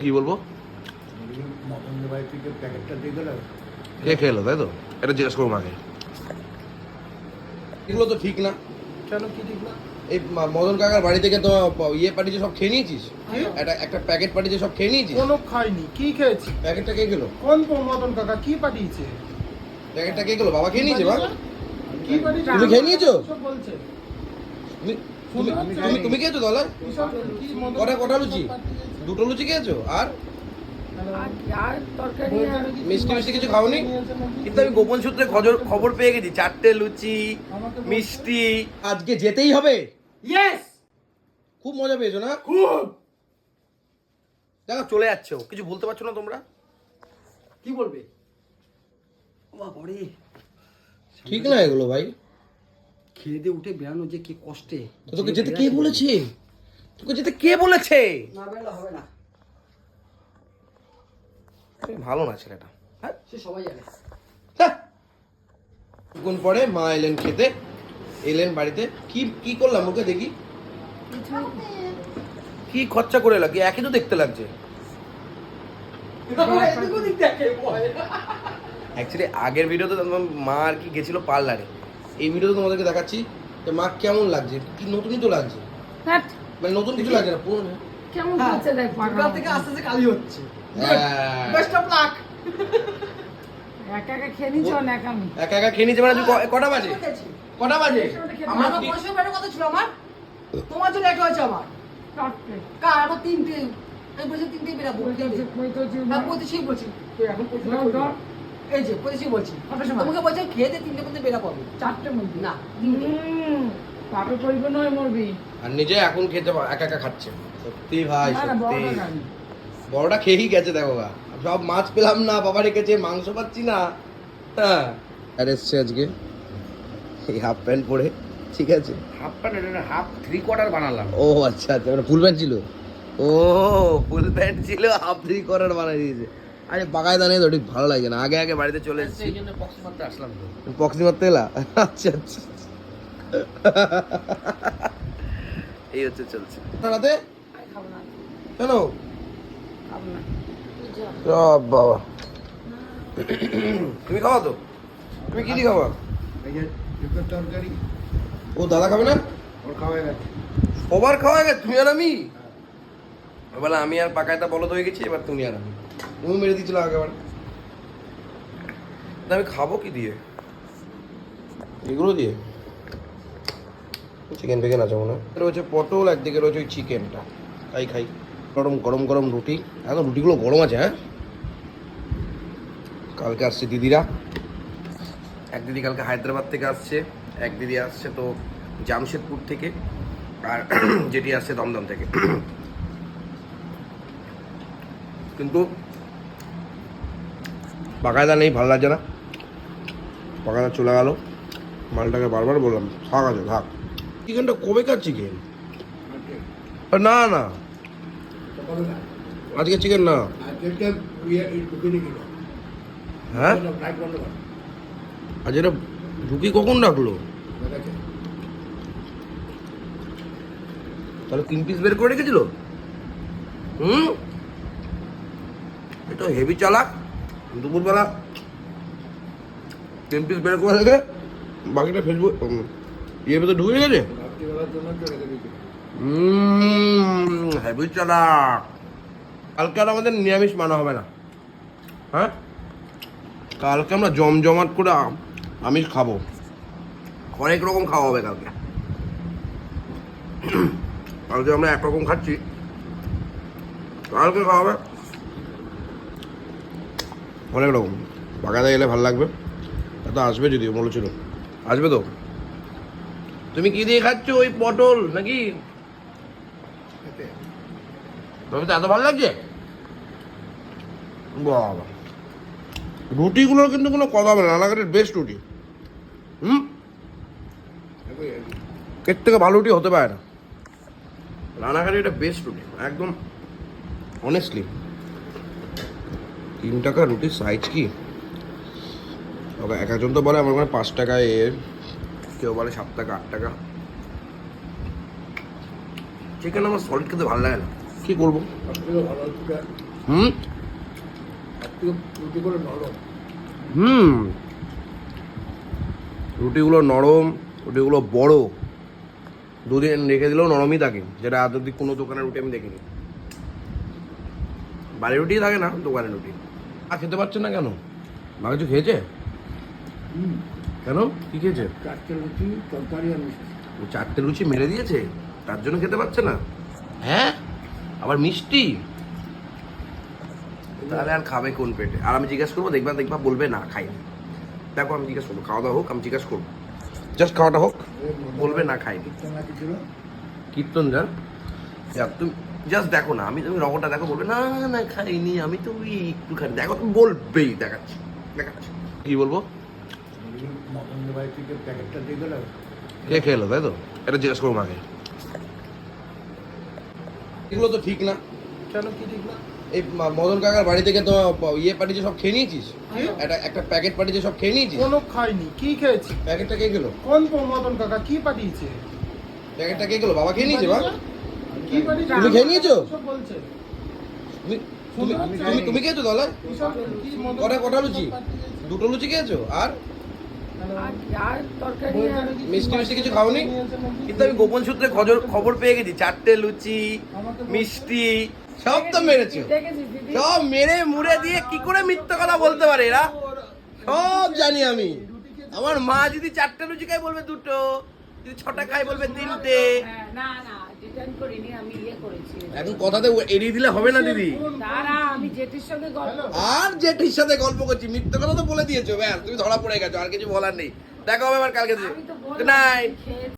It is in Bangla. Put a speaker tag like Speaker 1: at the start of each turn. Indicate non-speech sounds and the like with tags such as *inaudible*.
Speaker 1: কি বলব? কে খেলো তাই তো? এটা জিজ্ঞেস করব মাকে। এগুলো তো ঠিক না।
Speaker 2: কেন কি ঠিক না?
Speaker 1: এই মদন কাকার বাড়ি থেকে তো ইয়ে পাঠিয়েছে সব খেয়ে নিয়েছিস? একটা একটা প্যাকেট পাঠিয়েছে সব খেয়ে নিয়েছিস?
Speaker 2: কোনো খাইনি কি খেয়েছি
Speaker 1: প্যাকেটটা কে খেলো?
Speaker 2: কোন মদন কাকা কি পাঠিয়েছে?
Speaker 1: প্যাকেটটা কে খেলো? বাবা খেয়ে নিয়েছে বা
Speaker 2: কি পাঠিয়েছে?
Speaker 1: তুমি খেয়ে নিয়েছো?
Speaker 2: সব বলছে।
Speaker 1: তুমি তুমি খেয়েছো
Speaker 2: মদন
Speaker 1: কটা কটা লুচি? দুটো লুচি খেয়েছো? আর?
Speaker 3: আর আর তরকারি আর
Speaker 1: মিষ্টি মিষ্টি কিছু খাওনি?
Speaker 4: কিন্তু আমি গোপন সূত্রে খবর খবর পেয়ে গেছি। চারটে লুচি মিষ্টি।
Speaker 1: আজকে যেতেই হবে।
Speaker 4: ইয়েস
Speaker 1: খুব মজা পেয়েছ না?
Speaker 4: খুব! দেখো চলে যাচ্ছে ও। কিছু বলতে পারছ না তোমরা? কি বলবে?
Speaker 1: ঠিক না এগুলো ভাই।
Speaker 5: খেয়ে দিয়ে উঠে বেরানো যে কি কষ্টে
Speaker 1: তোকে যেতে কে বলেছে?
Speaker 4: তোকে যেতে কে বলেছে?
Speaker 5: না বেরোলে হবে না।
Speaker 4: ভালো না ছেলেটা হ্যাঁ?
Speaker 5: সে সবাই জানে।
Speaker 4: হ্যাঁ।
Speaker 1: পরে মা এলেন খেতে এলেন বাড়িতে কি কি করলাম ওকে দেখি?
Speaker 4: কি খরচা করে লাগে একই তো দেখতে লাগছে। অ্যাকচুয়ালি আগের ভিডিওতে মা আর কি গেছিল পার্লারে।
Speaker 1: এই ভিডিওতে তোমাদেরকে দেখাচ্ছি যে মা কেমন লাগছে কি নতুনই তো লাগছে। মানে নতুন কিছু লাগছে না পুরনো
Speaker 3: কেমন
Speaker 5: হ্যাঁ,
Speaker 3: করছে দেখ
Speaker 5: দুর্গা থেকে আস্তে আস্তে কালি হচ্ছে।
Speaker 1: হ্যাঁ।
Speaker 5: বেস্ট অফ লাক
Speaker 3: একা একা খেয়ে নিচ্ছ না একা
Speaker 1: একা একা খেয়ে নিচ্ছে মানে কটা বাজে? কটা বাজে?
Speaker 5: আমার তো পয়সা বেরো কথা ছিল আমার। তোমার জন্য একটা হয়েছে আমার। কার? আমার তিনটে। আমি বলছি তিনটে বেরাবো। হ্যাঁ বলছি। তুই এখন। এই যে বলছি তোমাকে বলছি খেয়ে তিনটে মধ্যে আমি।
Speaker 3: চারটে মধ্যে।
Speaker 5: না
Speaker 3: পাপে পড়বে নয় মরবি।
Speaker 1: আর নিজে এখন খেতে একা একা খাচ্ছে। সত্যি ভাই সত্যি।
Speaker 3: বড়টা
Speaker 1: খেয়েই গেছে দেখো সব মাছ পেলাম না বাবা রেখেছে মাংস পাচ্ছি না। হ্যাঁ। আর এসছে আজকে। এই হাফ প্যান্ট পরে ঠিক আছে।
Speaker 4: Half pant half three quarter বানালাম।
Speaker 1: ও আচ্ছা আচ্ছা মানে ফুল প্যান্ট ছিল? ও ফুল প্যান্ট ছিল হাফ থ্রি করার বানাই দিয়েছে। আরে পাকায় দাঁড়িয়ে তো ঠিক ভালো লাগে না। আগে আগে বাড়িতে চলে এসেছি।
Speaker 4: সেই জন্য আসলাম তো।
Speaker 1: পক্সি মারতে এলা? আচ্ছা আচ্ছা।
Speaker 4: এই হচ্ছে চলছে।
Speaker 1: রাতে
Speaker 3: আর খাব না,
Speaker 1: কেন?
Speaker 3: খাব না।
Speaker 1: সব বাবা। তুমি খাওয়া তো তুমি কি খাওয়া?
Speaker 2: এই তরকারি।
Speaker 1: ও দাদা খাবে না?
Speaker 2: ওর খাওয়া গেছে।
Speaker 1: সবার খাওয়া গেছে তুমি আর আমি? এবার আমি আর পাকায়তা বলদ হয়ে গেছি এবার তুমি আর আমি। তুমি মেরে দিয়েছিল আগেবার আমি খাব কি দিয়ে? এগুলো দিয়ে? চিকেন ফিকেন আছে মনে হয়। রয়েছে পটল একদিকে রয়েছে ওই চিকেনটা। তাই খাই। গরম গরম গরম রুটি। এখন রুটিগুলো গরম আছে হ্যাঁ? কালকে আসছে দিদিরা।
Speaker 4: এক দিদি কালকে হায়দ্রাবাদ থেকে আসছে এক দিদি আসছে তো জামশেদপুর থেকে আর *clears throat* যেটি আসছে দমদম থেকে। *clears throat*
Speaker 1: কিন্তু পাকায়দা নেই ভালো লাগছে না। পাকায়দা চলে গেল। মালটাকে বারবার বললাম থাক আছে থাক। চিকেনটা কবেকার চিকেন? না না।
Speaker 2: না?
Speaker 1: আজকে চিকেন না হ্যাঁ আজ এটা ঢুকি কখন ডাকলো তাহলে তিন পিস বের করে রেখেছিল? হুম? এটা হেভি চালাক। দুপুরবেলা তিন পিস বের করে রেখে বাকিটা ফেসবুক ইয়ে ভেতরে ঢুকে গেছে? হেভি চালাক কালকে আর আমাদের নিরামিষ মানা হবে না। হ্যাঁ? কালকে আমরা জমজমাট করে আমিষ খাব। অনেক রকম খাওয়া হবে কালকে। কালকে আমরা একরকম খাচ্ছি। কালকে খাওয়া হবে। অনেক রকম বাগাদা এলে ভালো লাগবে। তা তো আসবে যদিও বলেছিল আসবে তো? তুমি কি দিয়ে খাচ্ছ, ওই পটল নাকি?
Speaker 2: এতে
Speaker 1: তবে তো এত ভালো লাগছে? বাবা। রুটিগুলোর কিন্তু কোনো কথা হবে না রানাঘাটের বেস্ট রুটি। হুম? এর থেকে ভালো রুটি হতে পারে না। রানাঘাটের এটা বেস্ট রুটি, একদম অনেস্টলি তিন টাকা রুটির সাইজ কি? তবে এক একজন তো বলে আমার মানে পাঁচ টাকায় এর কেউ বলে সাত টাকা, আট টাকা। চিকেন আমার সলিড খেতে ভালো লাগে না। কি করব? হুম? হুম। রুটিগুলো নরম, রুটিগুলো বড়। দুদিন রেখে দিলেও নরমই থাকে, যেটা অব্দি কোনো দোকানের রুটি আমি দেখিনি। বাড়ির রুটি থাকে না, দোকানের রুটি। আর খেতে পারছেন না কেন? মা কিছু খেয়েছে? কেন? কি খেয়েছে?
Speaker 2: চারটে রুটি তরকারি আর
Speaker 1: ও চারটে লুচি মেরে দিয়েছে? তার জন্য খেতে পারছে না? হ্যাঁ? আবার মিষ্টি? তাহলে আর খাবে কোন পেটে? আর আমি জিজ্ঞেস করব দেখবা দেখবা বলবে না খাই দেখো আমি জিজ্ঞেস করব খাওয়া দাওয়া হোক আমি জিজ্ঞেস করব। জাস্ট খাওয়াটা হোক বলবে না খাইনি
Speaker 2: ছিল
Speaker 1: কীর্তন যান তুমি জাস্ট দেখো না আমি তুমি রকটা দেখো বলবে না না খাইনি আমি তো ওই একটু খাই দেখো তুমি বলবেই দেখাচ্ছি দেখাচ্ছি। কি বলব? কে খেলো তাই তো? এটা জিজ্ঞেস করব মাকে। এগুলো তো ঠিক না।
Speaker 6: কেন কি ঠিক না?
Speaker 1: এই মদন কাকার বাড়ি থেকে তো ইয়ে পাঠিয়েছে সব খেয়ে নিয়েছিস?
Speaker 6: কি?
Speaker 1: একটা একটা প্যাকেট পাঠিয়েছে সব খেয়ে নিয়েছিস?
Speaker 6: কোনো খাইনি কি খেয়েছি?
Speaker 1: প্যাকেটটা কে গেলো
Speaker 6: কোন মদন কাকা কি পাঠিয়েছে?
Speaker 1: প্যাকেটটা কে গেলো বাবা খেয়ে নিয়েছে বা তুমি খেয়ে নিয়েছো? তুমি তুমি খেয়েছো তাহলে কটা কটা লুচি? দুটো লুচি খেয়েছো? আর? মিষ্টি মিষ্টি কিছু খাওনি?
Speaker 4: কিন্তু আমি গোপন সূত্রে খবর খবর পেয়ে গেছি। চারটে লুচি মিষ্টি।
Speaker 1: সব তো মেরেছো। সব মেরে মুড়ে দিয়ে কি করে মিথ্যা কথা বলতে পারে এরা? সব জানি আমি।
Speaker 4: আমার মা যদি চারটে লুচি খাই বলবে দুটো। যদি ছটা খাই বলবে তিনটে।
Speaker 3: না না করিনি আমি ইয়ে করেছি।
Speaker 1: এখন কথাতে এড়িয়ে দিলে হবে না দিদি?
Speaker 3: আমি জেঠির সঙ্গে গল্প
Speaker 1: আর জেঠির সাথে গল্প করছি মিথ্যে কথা তো বলে দিয়েছ ব্যাস তুমি ধরা পড়ে গেছো আর কিছু বলার নেই। দেখা হবে আবার কালকে
Speaker 3: আমি তো
Speaker 1: গুড নাইট